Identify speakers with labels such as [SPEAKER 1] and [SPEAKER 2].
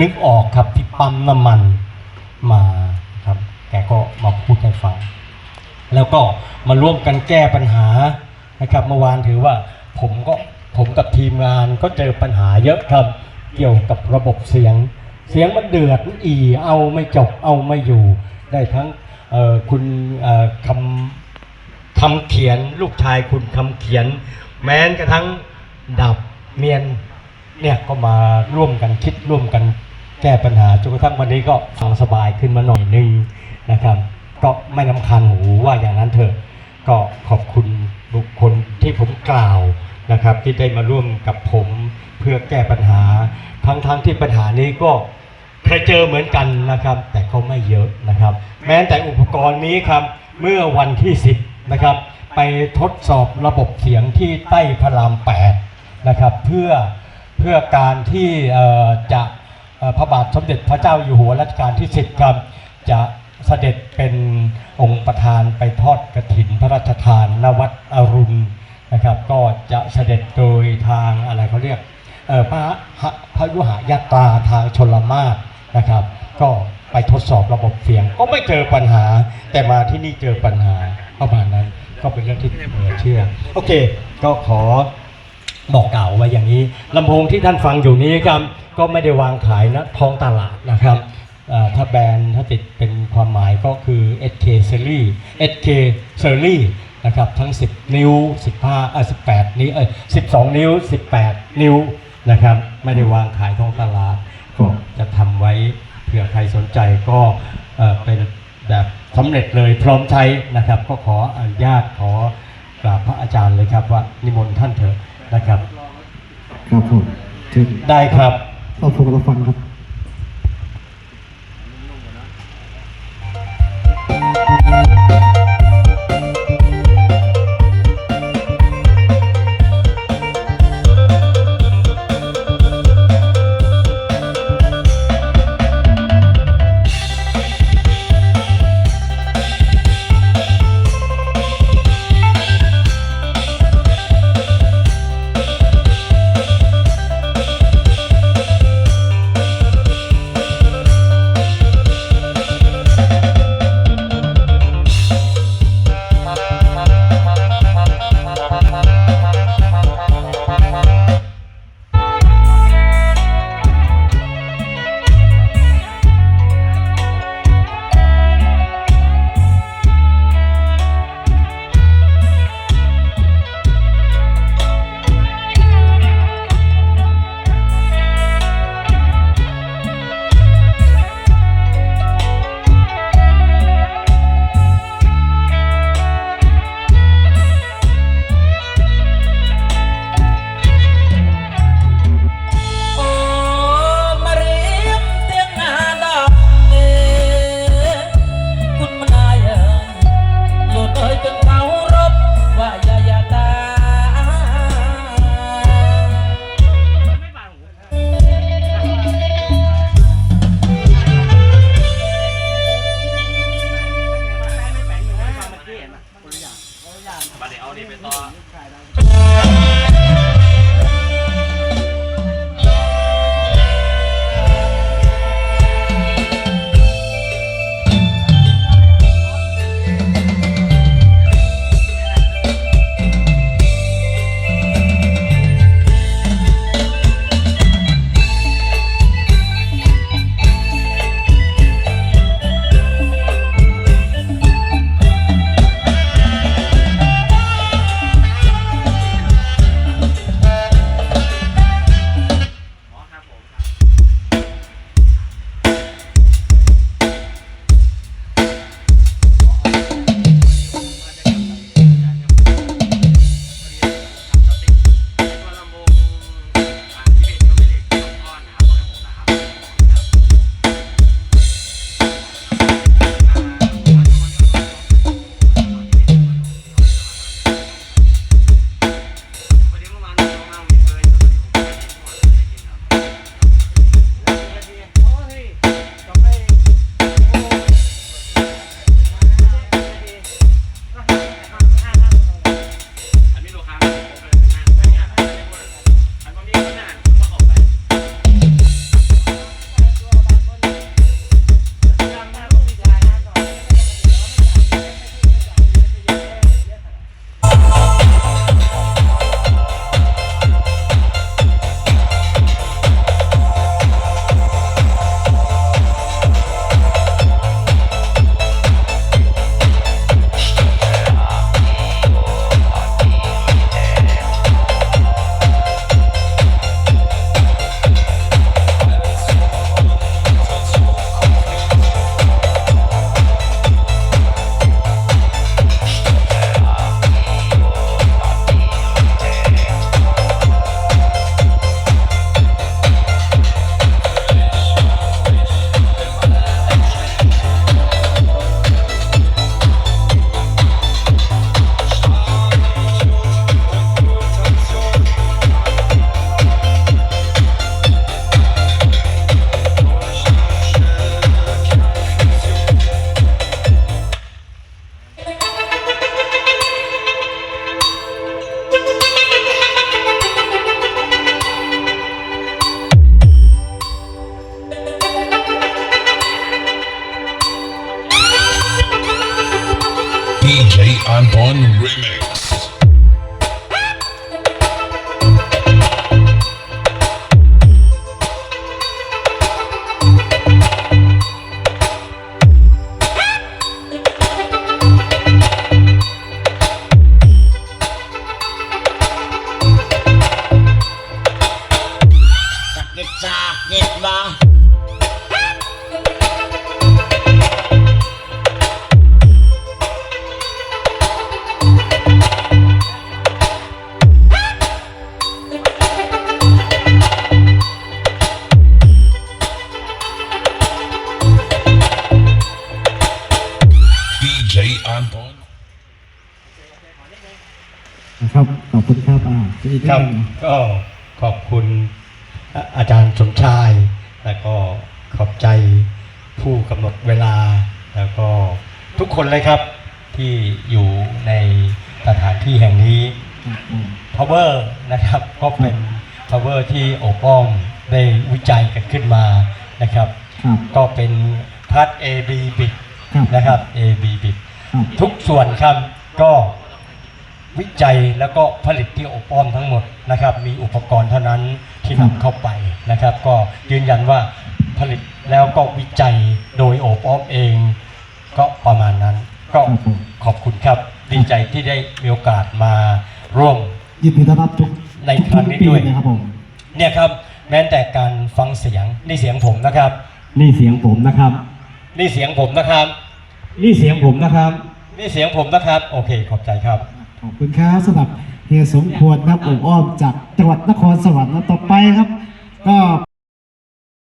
[SPEAKER 1] นึกออกครับที่ปั๊มน้ำมันมาครับแกก็มาพูดให้ฟัง แล้วก็มาร่วมกันแก้ปัญหานะครับเมื่อวานถือว่าผมก็ผมกับทีมงานก็เจอปัญหาเยอะครับ เกี่ยวกับระบบเสียง เสียงมันเดือดอีเอาไม่จบเอาไม่อยู่ ได้ทั้งคุณคำคำเขียนลูกชายคุณคำเขียน แม้กระทั่งดับเมียน เนี่ยก็มาร่วมกันคิดร่วมกันแก้ปัญหาจนกระทั่งวันนี้ก็ฟังสบายขึ้นมาหน่อยนึงนะครับก็ไม่นำคันหูว่าอย่างนั้นเถอะก็ขอบคุณบุคคลที่ผมกล่าวนะครับที่ได้มาร่วมกับผมเพื่อแก้ปัญหา ทั้งๆทที่ปัญหานี้ก็เคยเจอเหมือนกันนะครับ แต่ก็ไม่เยอะนะครับ แม้แต่อุปกรณ์นี้ครับเมื่อวันที่ 10นะครับไปทดสอบระบบเสียงที่ใต้พระราม8นะครับเพื่อ เพื่อการที่จะพระบาทสมเด็จพระเจ้าอยู่หัวรัชกาลที่ 10ครับจะเสด็จเป็นองค์ประธานไปทอดกระถินพระราชทานณวัดอรุณนะครับ ก็จะเสด็จโดยทางอะไรเขาเรียกพระหะพระยุหยาตราทางชลมาศนะครับ ก็ไปทดสอบระบบเสียง ก็ไม่เจอปัญหา แต่มาที่นี่เจอปัญหาประมาณนั้น ก็เป็นเรื่องที่เหลือเชื่อ โอเค ก็ขอ บอกกล่าวไว้อย่างนี้ลำโพงที่ท่านฟังอยู่นี้ครับก็ไม่ได้วางขายณท้องตลาดนะครับถ้าแบรนด์ถ้าติดเป็นความหมายก็คือ SK Series SK Series นะครับทั้ง 10 นิ้ว 15เอ่อ18 นิ้วเอ้ย12 นิ้ว 18 นิ้วนะครับไม่ได้วางขายท้องตลาดก็จะทำไว้เผื่อใครสนใจก็เป็นแบบสำเร็จเลยพร้อมใช้นะครับ ก็ขออนุญาตขอกราบพระอาจารย์เลยครับว่านิมนต์ท่านเถอะ นะครับ
[SPEAKER 2] ครับผมถึง
[SPEAKER 1] ได้ครับ
[SPEAKER 2] เราฟังเราฟังครับ นอะ
[SPEAKER 3] คนละ
[SPEAKER 4] อย่า
[SPEAKER 3] งค
[SPEAKER 2] นละอย่างบัดเดี๋ยวเอานี่ไปต่อ The I'm Remix. Talk it. ครับอ่าอีก
[SPEAKER 1] ครับ
[SPEAKER 2] หนึ่ง
[SPEAKER 1] ก็ขอบคุณอะอาจารย์สมชาย แล้วก็ขอบใจผู้กำหนดเวลา แล้วก็ทุกคนเลยครับที่อยู่ในสถานที่แห่งนี้
[SPEAKER 2] ครับผม
[SPEAKER 1] power นะครับก็เป็น power ที่โอบอ้อมได้วิจัยกันขึ้นมานะครับ
[SPEAKER 2] ครับ
[SPEAKER 1] ก็เป็นพัด AB bit
[SPEAKER 2] ครับ
[SPEAKER 1] นะครับ AB bit
[SPEAKER 2] ครับ
[SPEAKER 1] ทุกส่วนครับก็ วิจัยแล้วก็ผลิตที่อบอ้อมทั้งหมดนะครับ มีอุปกรณ์เท่านั้นที่
[SPEAKER 2] ครับ
[SPEAKER 1] นำเข้าไปนะครับ ก็ยืนยันว่าผลิตแล้วก็วิจัยโดยโอบอ้อมเอง ก็ประมาณนั้น ก็
[SPEAKER 2] ครับผม
[SPEAKER 1] ขอบคุณครับดีใจที่ได้มีโอกาสมาร่วม
[SPEAKER 2] ยินดีต้อนรับทุก
[SPEAKER 1] ในครั้งนี้
[SPEAKER 2] ทุกๆปี
[SPEAKER 1] ด้วย
[SPEAKER 2] นะครับผม
[SPEAKER 1] เนี่ยครับแม้แต่การฟังเสียงนี่เสียงผมนะครับ
[SPEAKER 2] นี่เสียงผมนะครับ
[SPEAKER 1] นี่เสียงผมนะครับ
[SPEAKER 2] นี่เสียงผมนะครับ
[SPEAKER 1] นี่เสียงผมนะครับ โอเคขอบใจครับ
[SPEAKER 2] ขอบคุณครับสำหรับเฮียสมควรครับโอ้อ้มจากจังหวัดนครสวรรค์ต่อไปครับ ก็